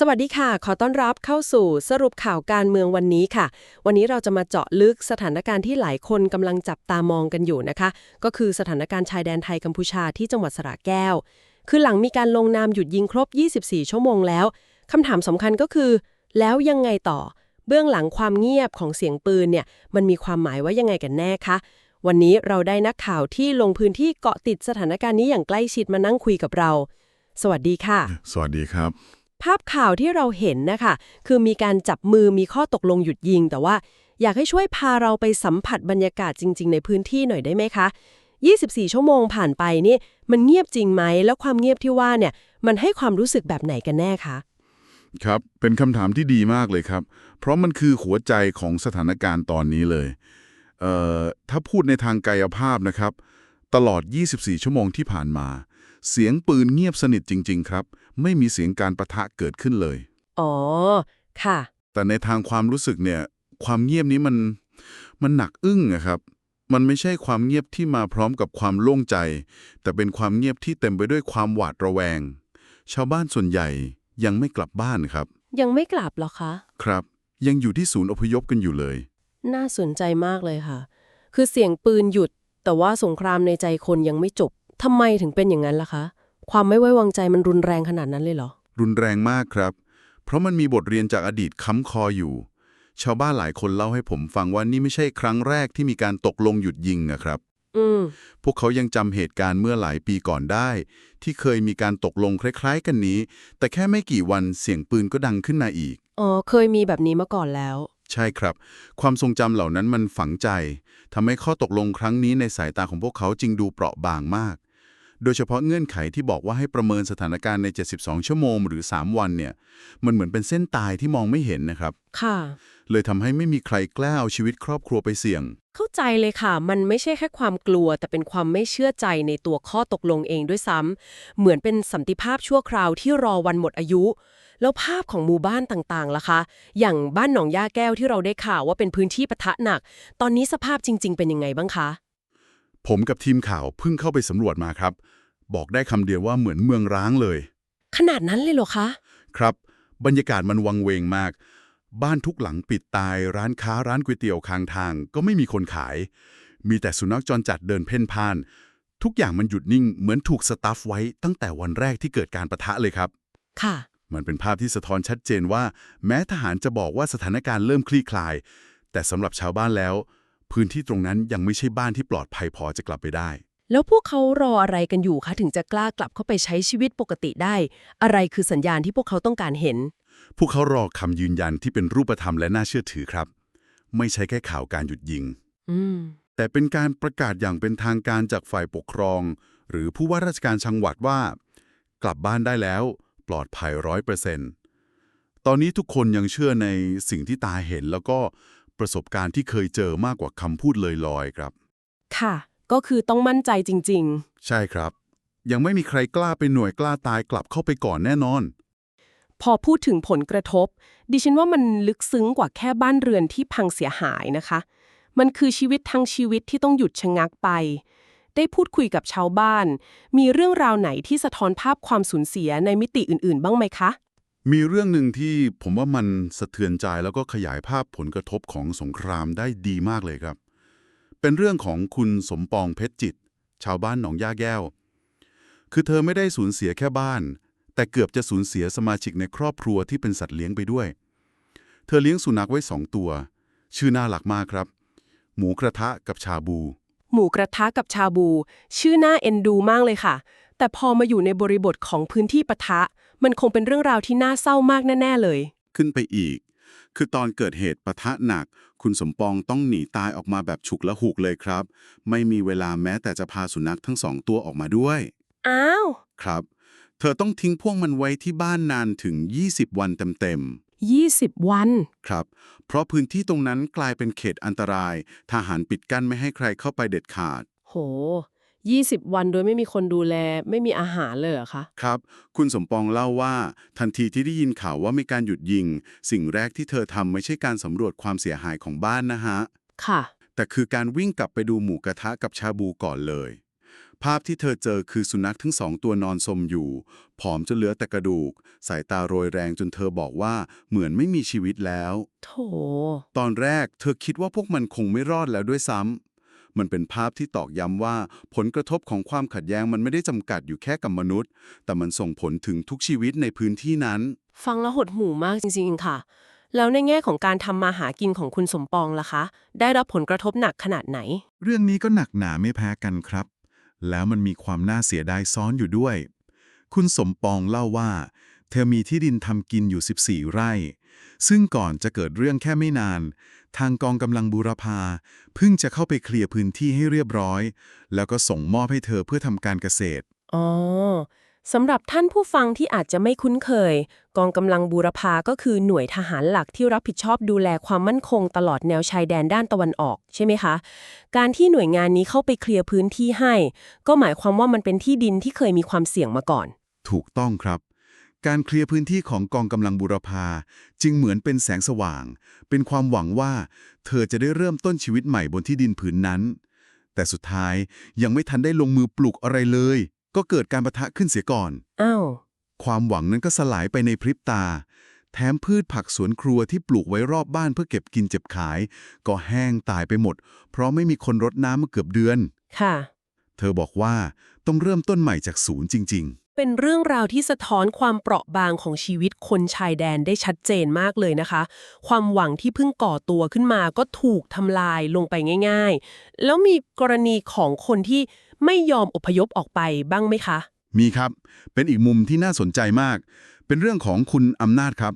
สวัสดีค่ะ ขอต้อนรับเข้าสู่สรุปข่าวการเมืองวันนี้ค่ะ วันนี้เราจะมาเจาะลึกสถานการณ์ที่หลายคนกำลังจับตามองกันอยู่นะคะ ก็คือสถานการณ์ชายแดนไทยกัมพูชาที่จังหวัดสระแก้ว คือหลังมีการลงนามหยุดยิงครบ 24 ชั่วโมงแล้วคำถามสำคัญก็คือ แล้วยังไงต่อ เบื้องหลังความเงียบของเสียงปืนเนี่ย มันมีความหมายว่ายังไงกันแน่คะวันนี้เราได้นักข่าวที่ลงพื้นที่เกาะติดสถานการณ์นี้อย่างใกล้ชิดมานั่งคุยกับเรา สวัสดีค่ะ สวัสดีครับ ภาพข่าวที่เราเห็นนะคะคือมีการจับมือมีข้อตกลงหยุดยิง แต่ว่าอยากให้ช่วยพาเราไปสัมผัสบรรยากาศจริง ๆ ในพื้นที่หน่อยได้ไหมคะ 24 ชั่วโมงผ่านไปนี่มันเงียบจริงไหม แล้วความเงียบที่ว่าเนี่ยมันให้ความรู้สึกแบบไหนกันแน่คะครับ เป็นคำถามที่ดีมากเลยครับ เพราะมันคือหัวใจของสถานการณ์ตอนนี้เลยเอ่อถ้าพูดในทางกายภาพนะครับ ตลอด 24 ชั่วโมงที่ผ่านมา เสียงปืนเงียบสนิทจริง ๆ ครับ ไม่มีเสียงการประทะเกิดขึ้นเลย อ๋อ ค่ะ แต่ในทางความรู้สึกเนี่ย ความเงียบนี้มัน มันหนักอึ้งอะครับ มันไม่ใช่ความเงียบที่มาพร้อมกับความโล่งใจ แต่เป็นความเงียบที่เต็มไปด้วยความหวาดระแวง ชาวบ้านส่วนใหญ่ยังไม่กลับบ้านครับ ยังไม่กลับเหรอคะ ครับ ยังอยู่ที่ศูนย์อพยพกันอยู่เลย น่าสนใจมากเลยค่ะ คือเสียงปืนหยุด แต่ว่าสงครามในใจคนยังไม่จบ ทำไมถึงเป็นอย่างนั้นล่ะคะ ความไม่ไว้วางใจมันรุนแรงขนาดนั้นเลยเหรอ รุนแรงมากครับ เพราะมันมีบทเรียนจากอดีตค้ำคออยู่ ชาวบ้านหลายคนเล่าให้ผมฟังว่านี่ไม่ใช่ครั้งแรกที่มีการตกลงหยุดยิงนะครับ อืม พวกเขายังจำเหตุการณ์เมื่อหลายปีก่อนได้ ที่เคยมีการตกลงคล้าย ๆ กันนี้ แต่แค่ไม่กี่วันเสียงปืนก็ดังขึ้นมาอีก อ๋อ เคยมีแบบนี้มาก่อนแล้ว ใช่ครับ ความทรงจำเหล่านั้นมันฝังใจทำให้ข้อตกลงครั้งนี้ในสายตาของพวกเขาจึงดูเปราะบางมาก โดยเฉพาะเงื่อนไขที่บอกว่าให้ประเมินสถานการณ์ใน 72 ชั่วโมง หรือ 3 วันเนี่ย มันเหมือนเป็นเส้นตายที่มองไม่เห็นนะครับ ค่ะ เลยทำให้ไม่มีใครกล้าเอาชีวิตครอบครัวไปเสี่ยง เข้าใจเลยค่ะ มันไม่ใช่แค่ความกลัว แต่เป็นความไม่เชื่อใจในตัวข้อตกลงเองด้วยซ้ำเหมือนเป็นสันติภาพชั่วคราวที่รอวันหมดอายุ แล้วภาพของหมู่บ้านต่างๆล่ะคะ อย่างบ้านหนองย่าแก้วที่เราได้ข่าวว่าเป็นพื้นที่ปะทะหนัก ตอนนี้สภาพจริง ๆ เป็นยังไงบ้างคะ ผมกับทีมข่าวเพิ่งเข้าไปสำรวจมาครับ บอกได้คำเดียวว่าเหมือนเมืองร้างเลย ขนาดนั้นเลยเหรอคะ ครับ บรรยากาศมันวังเวงมาก บ้านทุกหลังปิดตาย ร้านค้าร้านก๋วยเตี๋ยวข้างทาง ก็ไม่มีคนขาย มีแต่สุนัขจรจัดเดินเพ่นพ่าน ทุกอย่างมันหยุดนิ่งเหมือนถูกสตาฟไว้ตั้งแต่วันแรกที่เกิดการประทะเลยครับ ค่ะ มันเป็นภาพที่สะท้อนชัดเจนว่า แม้ทหารจะบอกว่าสถานการณ์เริ่มคลี่คลาย แต่สำหรับชาวบ้านแล้ว พื้นที่ตรงนั้นยังไม่ใช่บ้านที่ปลอดภัยพอจะกลับไปได้ แล้วพวกเขารออะไรกันอยู่คะถึงจะกล้ากลับเข้าไปใช้ชีวิตปกติได้ อะไรคือสัญญาณที่พวกเขาต้องการเห็น พวกเขารอคำยืนยันที่เป็นรูปธรรมและน่าเชื่อถือครับ ไม่ใช่แค่ข่าวการหยุดยิง อืม แต่เป็นการประกาศอย่างเป็นทางการจากฝ่ายปกครอง หรือผู้ว่าราชการจังหวัดว่า กลับบ้านได้แล้ว ปลอดภัยร้อยเปอร์เซ็นต์ตอนนี้ทุกคนยังเชื่อในสิ่งที่ตาเห็นแล้วก็ ประสบการณ์ที่เคยเจอมากกว่าคำพูดลอยๆครับ ค่ะ ก็คือต้องมั่นใจจริง ใช่ครับ ยังไม่มีใครกล้าไปหน่วยกล้าตายกลับเข้าไปก่อนแน่นอน ๆ พอพูดถึงผลกระทบ ดิฉันว่ามันลึกซึ้งกว่าแค่บ้านเรือนที่พังเสียหายนะคะ มันคือชีวิตทั้งชีวิตที่ต้องหยุดชะงักไป ได้พูดคุยกับชาวบ้าน มีเรื่องราวไหนที่สะท้อนภาพความสูญเสียในมิติอื่นๆ บ้างไหมคะ มีเรื่องหนึ่งที่ผมว่ามันสะเทือนใจแล้วก็ขยายภาพผลกระทบของสงครามได้ดีมากเลยครับ เป็นเรื่องของคุณสมปองเพชรจิต ชาวบ้านหนองย่าแก้ว คือเธอไม่ได้สูญเสียแค่บ้าน แต่เกือบจะสูญเสียสมาชิกในครอบครัวที่เป็นสัตว์เลี้ยงไปด้วย เธอเลี้ยงสุนัขไว้สองตัว ชื่อน่ารักมากครับ หมูกระทะกับชาบู หมูกระทะกับชาบู ชื่อน่าเอ็นดูมากเลยค่ะ แต่พอมาอยู่ในบริบทของพื้นที่ปะทะ มันคงเป็นเรื่องราวที่น่าเศร้ามากแน่ ๆ เลย ขึ้นไปอีก คือตอนเกิดเหตุปะทะหนัก คุณสมปองต้องหนีตายออกมาแบบฉุกละหุกเลยครับ ไม่มีเวลาแม้แต่จะพาสุนัขทั้งสองตัวออกมาด้วย อ้าว ครับ เธอต้องทิ้งพวกมันไว้ที่บ้านนานถึง 20 วันเต็ม20 วันๆครับ เพราะพื้นที่ตรงนั้นกลายเป็นเขตอันตราย ทหารปิดกั้นไม่ให้ใครเข้าไปเด็ดขาด โห 20 วันโดยไม่มีคนดูแล ไม่มีอาหารเลยเหรอคะ ครับ คุณสมปองเล่าว่า ทันทีที่ได้ยินข่าวว่ามีการหยุดยิง สิ่งแรกที่เธอทำไม่ใช่การสำรวจความเสียหายของบ้านนะฮะ ค่ะ แต่คือการวิ่งกลับไปดูหมูกระทะกับชาบูก่อนเลย ภาพที่เธอเจอคือสุนัขทั้งสองตัวนอนสมอยู่ ผอมจนเหลือแต่กระดูก สายตาโรยแรงจนเธอบอกว่าเหมือนไม่มีชีวิตแล้ว โถ ตอนแรกเธอคิดว่าพวกมันคงไม่รอดแล้วด้วยซ้ำ มันเป็นภาพที่ตอกย้ำว่าผลกระทบของความขัดแย้งมันไม่ได้จำกัดอยู่แค่กับมนุษย์ แต่มันส่งผลถึงทุกชีวิตในพื้นที่นั้น ฟังแล้วหดหูมากจริงๆค่ะ แล้วในแง่ของการทำมาหากินของคุณสมปองล่ะคะ ได้รับผลกระทบหนักขนาดไหน เรื่องนี้ก็หนักหนาไม่แพ้กันครับ แล้วมันมีความน่าเสียดายซ้อนอยู่ด้วย คุณสมปองเล่าว่า เธอมีที่ดินทำกินอยู่ 14 ไร่ ซึ่งก่อนจะเกิดเรื่องแค่ไม่นาน ทางกองกำลังบูรพาเพิ่งจะเข้าไปเคลียร์พื้นที่ให้เรียบร้อย แล้วก็ส่งมอบให้เธอเพื่อทำการเกษตร อ๋อ สำหรับท่านผู้ฟังที่อาจจะไม่คุ้นเคย กองกำลังบูรพาก็คือหน่วยทหารหลักที่รับผิดชอบดูแลความมั่นคงตลอดแนวชายแดนด้านตะวันออกใช่ไหมคะ การที่หน่วยงานนี้เข้าไปเคลียร์พื้นที่ให้ ก็หมายความว่ามันเป็นที่ดินที่เคยมีความเสี่ยงมาก่อน ถูกต้องครับ การเคลียร์พื้นที่ของกองกำลังบูรพาจึงเหมือนเป็นแสงสว่าง เป็นความหวังว่า เธอจะได้เริ่มต้นชีวิตใหม่บนที่ดินผืนนั้น แต่สุดท้ายยังไม่ทันได้ลงมือปลูกอะไรเลย ก็เกิดการประทะขึ้นเสียก่อน อ้าว ความหวังนั้นก็สลายไปในพริบตา แถมพืชผักสวนครัวที่ปลูกไว้รอบบ้านเพื่อเก็บกินเจ็บขาย ก็แห้งตายไปหมด เพราะไม่มีคนรดน้ำมาเกือบเดือน ค่ะ เธอบอกว่าต้องเริ่มต้นใหม่จากศูนย์จริง ๆ เป็นเรื่องราวที่สะท้อนความเปราะบางของชีวิตคนชายแดนได้ชัดเจนมากเลยนะคะ ความหวังที่เพิ่งก่อตัวขึ้นมาก็ถูกทำลายลงไปง่าย ๆ แล้วมีกรณีของคนที่ไม่ยอมอพยพออกไปบ้างไหมคะ มีครับ เป็นอีกมุมที่น่าสนใจมาก เป็นเรื่องของคุณอำนาจครับ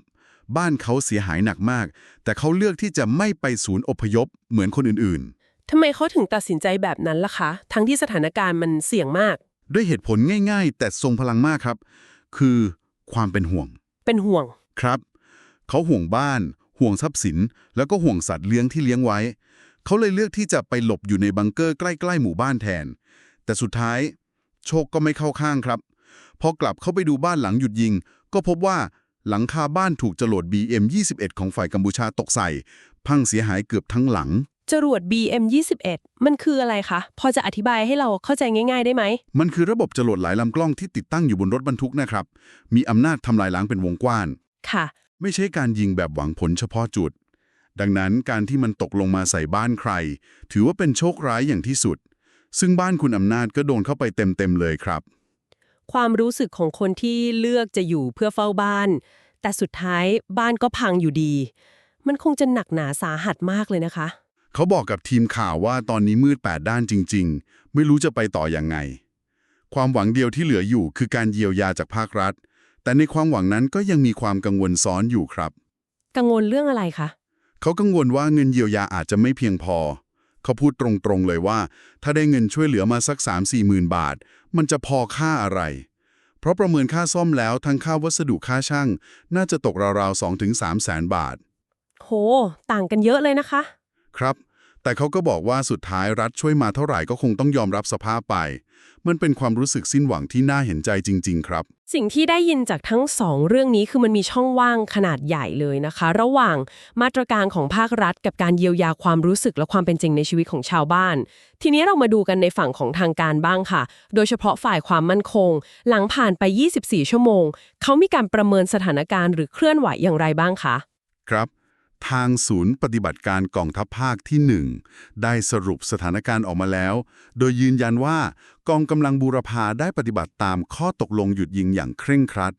บ้านเขาเสียหายหนักมาก แต่เขาเลือกที่จะไม่ไปศูนย์อพยพเหมือนคนอื่นทำไมเขาถึงตัดสินใจแบบนั้นล่ะคะ ทั้งที่สถานการณ์มันเสี่ยงมากๆ ด้วยเหตุผลง่าย ๆ แต่ทรงพลังมากครับ คือความเป็นห่วง เป็นห่วง ครับ เขาห่วงบ้าน ห่วงทรัพย์สิน แล้วก็ห่วงสัตว์เลี้ยงที่เลี้ยงไว้ เขาเลยเลือกที่จะไปหลบอยู่ในบังเกอร์ใกล้ ๆ หมู่บ้านแทน แต่สุดท้าย โชคก็ไม่เข้าข้างครับ พอกลับเข้าไปดูบ้านหลังหยุดยิง ก็พบว่าหลังคาบ้านถูกจรวด BM21 ของฝ่ายกัมพูชาตกใส่ พังเสียหายเกือบทั้งหลัง จรวด BM21 มันคืออะไรคะ พอจะอธิบายให้เราเข้าใจง่าย ๆ ได้ไหม มันคือระบบจรวดหลายลำกล้องที่ติดตั้งอยู่บนรถบรรทุกนะครับ มีอำนาจทำลายล้างเป็นวงกว้าง ค่ะ ไม่ใช่การยิงแบบหวังผลเฉพาะจุด ดังนั้นการที่มันตกลงมาใส่บ้านใคร ถือว่าเป็นโชคร้ายอย่างที่สุด ซึ่งบ้านคุณอำนาจก็โดนเข้าไปเต็มๆเลยครับ ความรู้สึกของคนที่เลือกจะอยู่เพื่อเฝ้าบ้าน แต่สุดท้ายบ้านก็พังอยู่ดี มันคงจะหนักหนาสาหัสมากเลยนะคะ เขาบอกกับทีมข่าวว่าตอนนี้มืดแปดด้านจริง ๆ ไม่รู้จะไปต่ออยังไง ความหวังเดียวที่เหลืออยู่คือการเยียวยาจากภาครัฐ แต่ในความหวังนั้นก็ยังมีความกังวลซ้อนอยู่ครับ กังวลเรื่องอะไรคะ เขากังวลว่าเงินเยียวยาอาจจะไม่เพียงพอ เขาพูดตรงๆเลยว่า ถ้าได้เงินช่วยเหลือมาสัก 3 4หมื่นบาท มันจะพอค่าอะไร เพราะประเมินค่าซ่อมแล้วทั้งค่าวัสดุค่าช่าง น่าจะตกราวๆ2ถึง3แสนบาท โห ต่างกันเยอะเลยนะคะ ครับ แต่เขาก็บอกว่าสุดท้ายรัฐช่วยมาเท่าไหร่ก็คงต้องยอมรับสภาพไป มันเป็นความรู้สึกสิ้นหวังที่น่าเห็นใจจริง ๆ ครับ สิ่งที่ได้ยินจากทั้งสองเรื่องนี้คือมันมีช่องว่างขนาดใหญ่เลยนะคะ ระหว่างมาตรการของภาครัฐ กับการเยียวยาความรู้สึกและความเป็นจริงในชีวิตของชาวบ้าน ทีนี้เรามาดูกันในฝั่งของทางการบ้างค่ะ โดยเฉพาะฝ่ายความมั่นคง หลังผ่านไป 24 ชั่วโมง เขามีการประเมินสถานการณ์หรือเคลื่อนไหวอย่างไรบ้างคะ ครับ ทางศูนย์ปฏิบัติการกองทัพภาคที่ 1 ได้สรุปสถานการณ์ออกมาแล้ว โดยยืนยันว่ากองกำลังบูรพาได้ปฏิบัติตามข้อตกลงหยุดยิงอย่างเคร่งครัด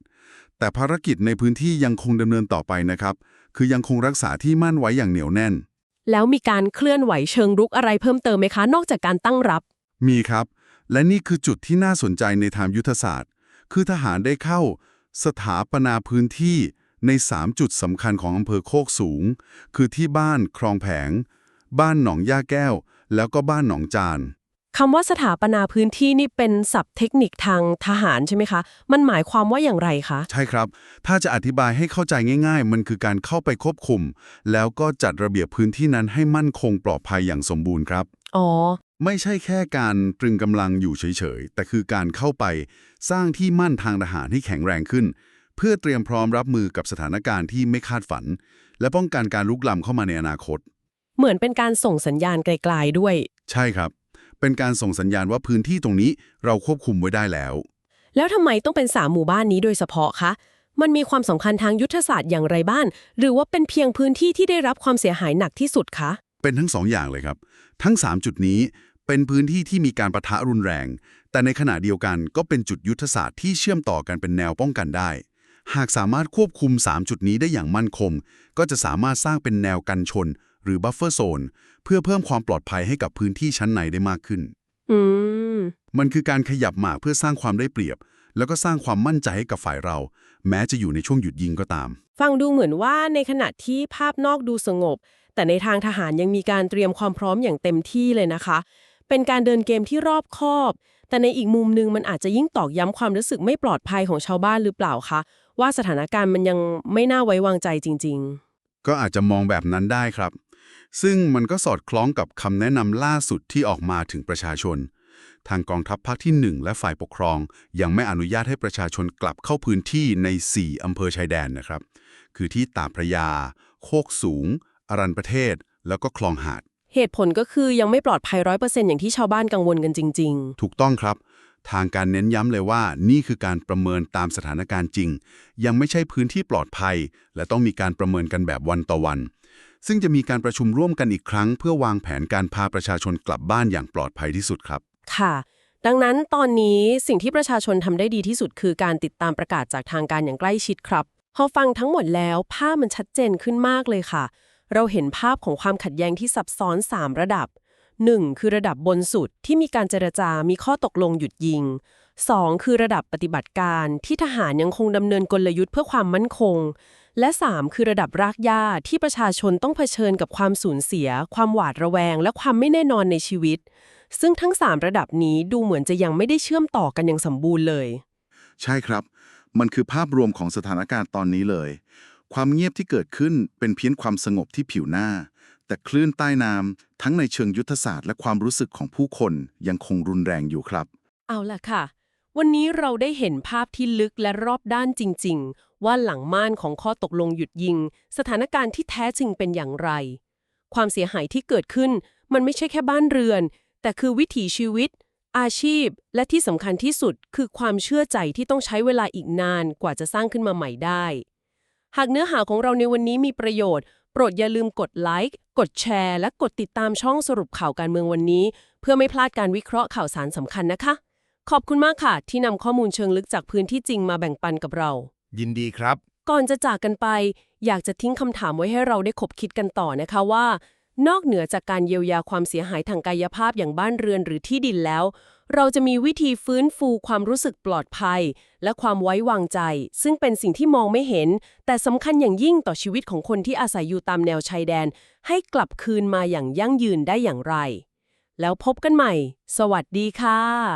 แต่ภารกิจในพื้นที่ยังคงดำเนินต่อไปนะครับ คือยังคงรักษาที่มั่นไว้อย่างเหนียวแน่น แล้วมีการเคลื่อนไหวเชิงรุกอะไรเพิ่มเติมไหมคะ นอกจากการตั้งรับ มีครับ และนี่คือจุดที่น่าสนใจในทางยุทธศาสตร์ คือทหารได้เข้า สถาปนาพื้นที่ ใน 3 จุดสำคัญของอำเภอโคกสูง คือที่บ้านคลองแผง บ้านหนองย่าแก้ว แล้วก็บ้านหนองจานคำว่าสถาปนาพื้นที่นี่เป็นศัพท์เทคนิคทางทหารใช่ไหมคะ มันหมายความว่าอย่างไรคะ ใช่ครับ ถ้าจะอธิบายให้เข้าใจง่าย ๆ มันคือการเข้าไปควบคุม แล้วก็จัดระเบียบพื้นที่นั้นให้มั่นคงปลอดภัยอย่างสมบูรณ์ครับ อ๋อ ไม่ใช่แค่การตรึงกำลังอยู่เฉยๆ แต่คือการเข้าไปสร้างที่มั่นทางทหารที่แข็งแรงขึ้น เพื่อเตรียมพร้อมรับมือกับสถานการณ์ที่ไม่คาดฝัน และป้องกันการลุกล้ำเข้ามาในอนาคต เหมือนเป็นการส่งสัญญาณไกลๆด้วย ใช่ครับ เป็นการส่งสัญญาณว่าพื้นที่ตรงนี้เราควบคุมไว้ได้แล้ว แล้วทำไมต้องเป็นสามหมู่บ้านนี้โดยเฉพาะคะมันมีความสำคัญทางยุทธศาสตร์อย่างไรบ้างหรือว่าเป็นเพียงพื้นที่ที่ได้รับความเสียหายหนักที่สุดคะเป็นทั้งสองอย่างเลยครับ ทั้ง 3 จุดนี้เป็นพื้นที่ที่มีการประทะรุนแรง แต่ในขณะเดียวกันก็เป็นจุดยุทธศาสตร์ที่เชื่อมต่อกันเป็นแนวป้องกันได้ หากสามารถควบคุม 3 จุดนี้ได้อย่างมั่นคง ก็จะสามารถสร้างเป็นแนวกันชน หรือบัฟเฟอร์โซนเพื่อเพิ่มความปลอดภัยให้กับพื้นที่ชั้นในได้มากขึ้น อืม มันคือการขยับหมากเพื่อสร้างความได้เปรียบ แล้วก็สร้างความมั่นใจให้กับฝ่ายเรา แม้จะอยู่ในช่วงหยุดยิงก็ตาม ฟังดูเหมือนว่าในขณะที่ภาพนอกดูสงบ แต่ในทางทหารยังมีการเตรียมความพร้อมอย่างเต็มที่เลยนะคะ เป็นการเดินเกมที่รอบคอบ แต่ในอีกมุมหนึงมันอาจจะยิ่งตอกย้ำความรู้สึกไม่ปลอดภัยของชาวบ้านหรือเปล่าคะ ว่าสถานการณ์มันยังไม่น่าไว้วางใจจริง ก็อาจจะมองแบบนั้นได้ครับ ซึ่งมันก็สอดคล้องกับคำแนะนำล่าสุดที่ออกมาถึงประชาชน ทางกองทัพภาคที่ 1 และฝ่ายปกครอง ยังไม่อนุญาตให้ประชาชนกลับเข้าพื้นที่ใน 4อำเภอชายแดนนะครับ คือที่ตากพระยา โคกสูง อรันประเทศ แล้วก็คลองหาดๆเหตุผลก็คือยังไม่ปลอดภัยร้อยเปอร์เซ็นต์อย่างที่ชาวบ้านกังวลกันจริงถูกต้องครับ ทางการเน้นย้ำเลยว่านี่คือการประเมินตามสถานการณ์จริง ยังไม่ใช่พื้นที่ปลอดภัย และต้องมีการประเมินกันแบบวันต่อวัน ซึ่งจะมีการประชุมร่วมกันอีกครั้ง เพื่อวางแผนการพาประชาชนกลับบ้านอย่างปลอดภัยที่สุดครับ ค่ะ ดังนั้นตอนนี้สิ่งที่ประชาชนทำได้ดีที่สุด คือการติดตามประกาศจากทางการอย่างใกล้ชิดครับพอฟังทั้งหมดแล้วภาพมันชัดเจนขึ้นมากเลยค่ะ เราเห็นภาพของความขัดแย้งที่ซับซ้อน 3 ระดับ 1. คือระดับบนสุดที่มีการเจรจามีข้อตกลงหยุดยิง 2. คือระดับปฏิบัติการที่ทหารยังคงดำเนินกลยุทธ์เพื่อความมั่นคง และ 3. คือระดับรากหญ้าที่ประชาชนต้องเผชิญกับความสูญเสีย ความหวาดระแวง และความไม่แน่นอนในชีวิต ซึ่งทั้ง 3 ระดับนี้ดูเหมือนจะยังไม่ได้เชื่อมต่อกันอย่างสมบูรณ์เลย ใช่ครับ มันคือภาพรวมของสถานการณ์ตอนนี้เลย ความเงียบที่เกิดขึ้นเป็นเพียงความสงบที่ผิวหน้า แต่คลื่นใต้น้ำทั้งในเชิงยุทธศาสตร์และความรู้สึกของผู้คนยังคงรุนแรงอยู่ครับ เอาล่ะค่ะ วันนี้เราได้เห็นภาพที่ลึกและรอบด้านจริง ๆ ว่าหลังม่านของข้อตกลงหยุดยิง สถานการณ์ที่แท้จริงเป็นอย่างไร ความเสียหายที่เกิดขึ้น มันไม่ใช่แค่บ้านเรือน แต่คือวิถีชีวิต อาชีพ และที่สำคัญที่สุด คือความเชื่อใจที่ต้องใช้เวลาอีกนานกว่าจะสร้างขึ้นมาใหม่ได้ หากเนื้อหาของเราในวันนี้มีประโยชน์ โปรดอย่าลืมกดไลค์ กดแชร์ และกดติดตามช่องสรุปข่าวการเมืองวันนี้ เพื่อไม่พลาดการวิเคราะห์ข่าวสารสำคัญนะคะ ขอบคุณมากค่ะ ที่นำข้อมูลเชิงลึกจากพื้นที่จริงมาแบ่งปันกับเรา ยินดีครับ ก่อนจะจากกันไป อยากจะทิ้งคำถามไว้ให้เราได้คบคิดกันต่อนะคะว่า นอกเหนือจากการเยียวยาความเสียหายทางกายภาพอย่างบ้านเรือนหรือที่ดินแล้ว เราจะมีวิธีฟื้นฟูความรู้สึกปลอดภัย และความไว้วางใจ ซึ่งเป็นสิ่งที่มองไม่เห็น แต่สำคัญอย่างยิ่งต่อชีวิตของคนที่อาศัยอยู่ตามแนวชายแดน ให้กลับคืนมาอย่างยั่งยืนได้อย่างไร แล้วพบกันใหม่ สวัสดีค่ะ